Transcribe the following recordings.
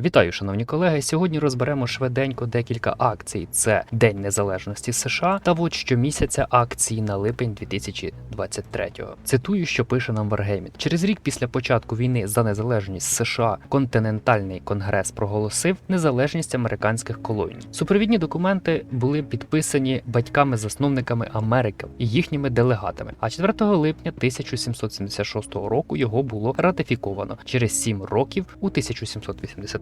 Вітаю, шановні колеги. Сьогодні розберемо швиденько декілька акцій. Це День Незалежності США та от щомісяця акції на липень 2023-го. Цитую, що пише нам Wargaming. Через рік після початку війни за незалежність США континентальний конгрес проголосив незалежність американських колоній. Супровідні документи були підписані батьками-засновниками Америки і їхніми делегатами. А 4 липня 1776 року його було ратифіковано. Через 7 років у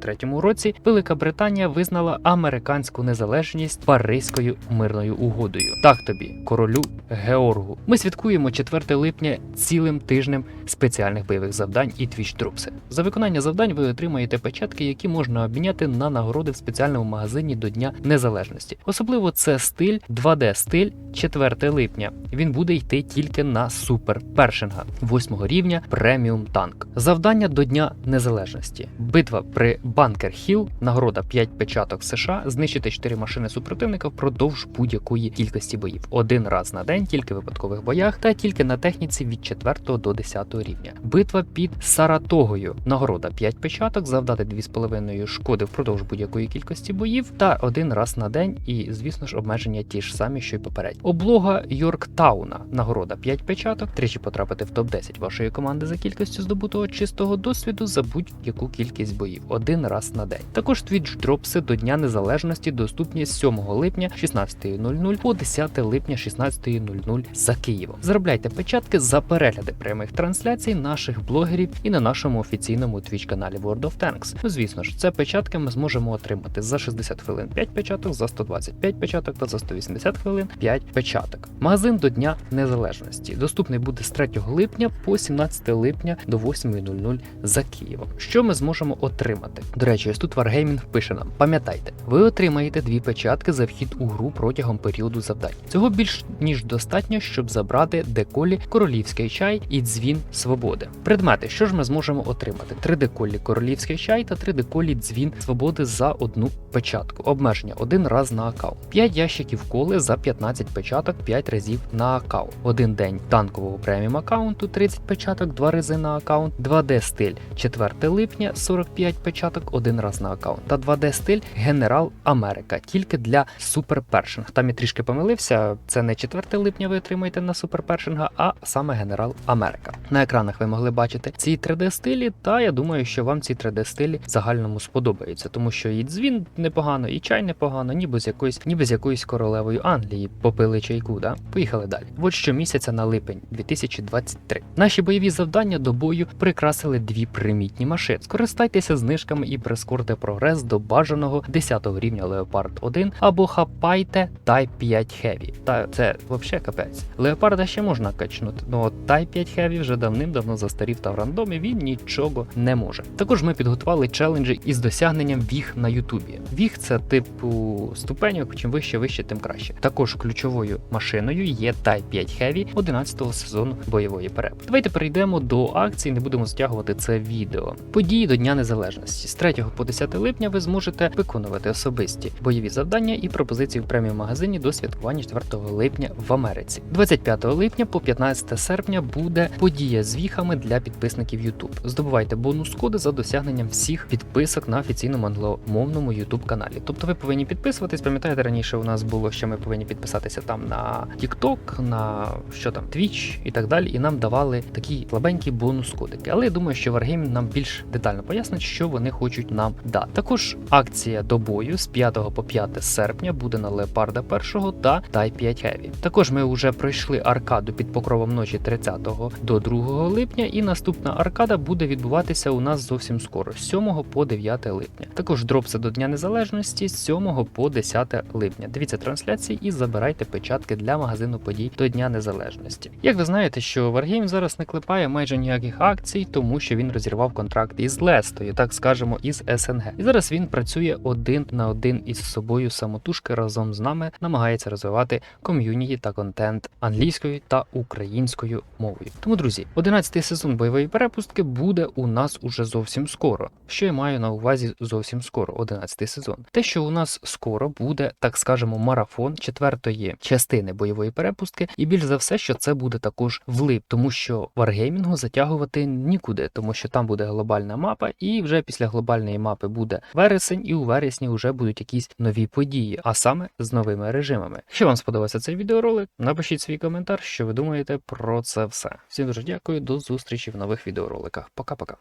1783 році Велика Британія визнала американську незалежність Паризькою мирною угодою. Так тобі, королю Георгу. Ми святкуємо 4 липня цілим тижнем спеціальних бойових завдань і твіч трупси. За виконання завдань ви отримаєте печатки, які можна обміняти на нагороди в спеціальному магазині до Дня Незалежності. Особливо це стиль 2D стиль 4 липня. Він буде йти тільки на супер першинга 8 рівня преміум танк. Завдання до Дня Незалежності. Битва при Банкер Хіл, нагорода 5 печаток США, знищити 4 машини супротивника впродовж будь-якої кількості боїв. Один раз на день, тільки в випадкових боях, та тільки на техніці від 4 до 10 рівня. Битва під Саратогою. Нагорода 5 печаток, завдати 2,5 шкоди впродовж будь-якої кількості боїв, та один раз на день, і, звісно ж, обмеження ті ж самі, що й попередні. Облога Йорктауна. Нагорода 5 печаток, тричі потрапити в топ-10 вашої команди за кількістю здобутого чистого досвіду за будь-яку кількість боїв. Один раз на день. Також твіч дропси до Дня Незалежності доступні з 7 липня 16.00 по 10 липня 16.00 за Києвом. Заробляйте печатки за перегляди прямих трансляцій наших блогерів і на нашому офіційному твіч каналі World of Tanks. Ну звісно ж, це печатки ми зможемо отримати за 60 хвилин 5 печаток, за 125 печаток та за 180 хвилин 5 печаток. Магазин до Дня Незалежності доступний буде з 3 липня по 17 липня до 8.00 за Києвом. Що ми зможемо отримати? До речі, тут Wargaming пише нам: пам'ятайте, ви отримаєте дві печатки за вхід у гру протягом періоду завдань. Цього більш ніж достатньо, щоб забрати деколі королівський чай і дзвін свободи. Предмети, що ж ми зможемо отримати? Три деколі королівський чай та три деколі дзвін свободи за одну печатку. Обмеження один раз на аккаунт. 5 ящиків коли за 15 печаток 5 разів на аккаунт. Один день танкового преміум аккаунту 30 печаток, 2 рази на аккаунт. 2D стиль 4 липня 45 печаток, один раз на аккаунт. Та 2D стиль Генерал Америка тільки для суперпершинг. Там я трішки помилився. Це не 4 липня ви отримаєте на суперпершинга, а саме Генерал Америка. На екранах ви могли бачити ці 3D стилі, та я думаю, що вам ці 3D стилі в загальному сподобаються, тому що і дзвін непогано, і чай непогано, ніби з якоїсь, ніби з якоюсь королевою Англії попили чайку. Да? Поїхали далі. От щомісяця на липень 2023. Наші бойові завдання до бою прикрасили дві примітні машини. Скористайтеся знижками і прискорте прогрес до бажаного 10 рівня Leopard 1 або хапайте Type 5 Heavy. Та це взагалі капець. Леопарда ще можна качнути, але Type 5 Heavy вже давним-давно застарів та в рандомі він нічого не може. Також ми підготували челенджі із досягненням віг на Ютубі. Віг це типу ступеньок, чим вище, вище, тим краще. Також ключовою машиною є Type 5 Heavy 11 сезону бойової переп. Давайте перейдемо до акції, не будемо стягувати це відео. Події до Дня Незалежності з 3 по 10 липня ви зможете виконувати особисті бойові завдання і пропозиції в преміум магазині до святкування 4 липня в Америці. 25 липня по 15 серпня буде подія з віхами для підписників YouTube. Здобувайте бонус коди за досягненням всіх підписок на офіційному англомовному YouTube каналі. Тобто ви повинні підписуватись. Пам'ятаєте, раніше у нас було, що ми повинні підписатися там на TikTok, на що там Twitch і так далі. І нам давали такі слабенькі бонус кодики. Але я думаю, що Wargaming нам більш детально пояснить, що вони хочуть хочуть нам дати. Також акція до бою з 5 по 5 серпня буде на Леопарда 1 та Тай 5 Heavy. Також ми вже пройшли аркаду під покровом ночі 30 до 2 липня, і наступна аркада буде відбуватися у нас зовсім скоро, з 7 по 9 липня. Також дропси до Дня Незалежності з 7 по 10 липня. Дивіться трансляції і забирайте печатки для магазину подій до Дня Незалежності. Як ви знаєте, що Wargame зараз не клепає майже ніяких акцій, тому що він розірвав контракт із Лестою, так скажемо, із СНГ. І зараз він працює один на один із собою самотужки разом з нами, намагається розвивати ком'юніті та контент англійською та українською мовою. Тому, друзі, 11 сезон бойової перепустки буде у нас уже зовсім скоро. Що я маю на увазі зовсім скоро, 11 сезон. Те, що у нас скоро буде, так скажемо, марафон четвертої частини бойової перепустки, і більш за все, що це буде також влип, тому що варгеймінгу затягувати нікуди, тому що там буде глобальна мапа, і вже після глобальної мапи буде вересень, і у вересні вже будуть якісь нові події, а саме з новими режимами. Якщо вам сподобався цей відеоролик, напишіть свій коментар, що ви думаєте про це все. Всім дуже дякую, до зустрічі в нових відеороликах. Пока-пока.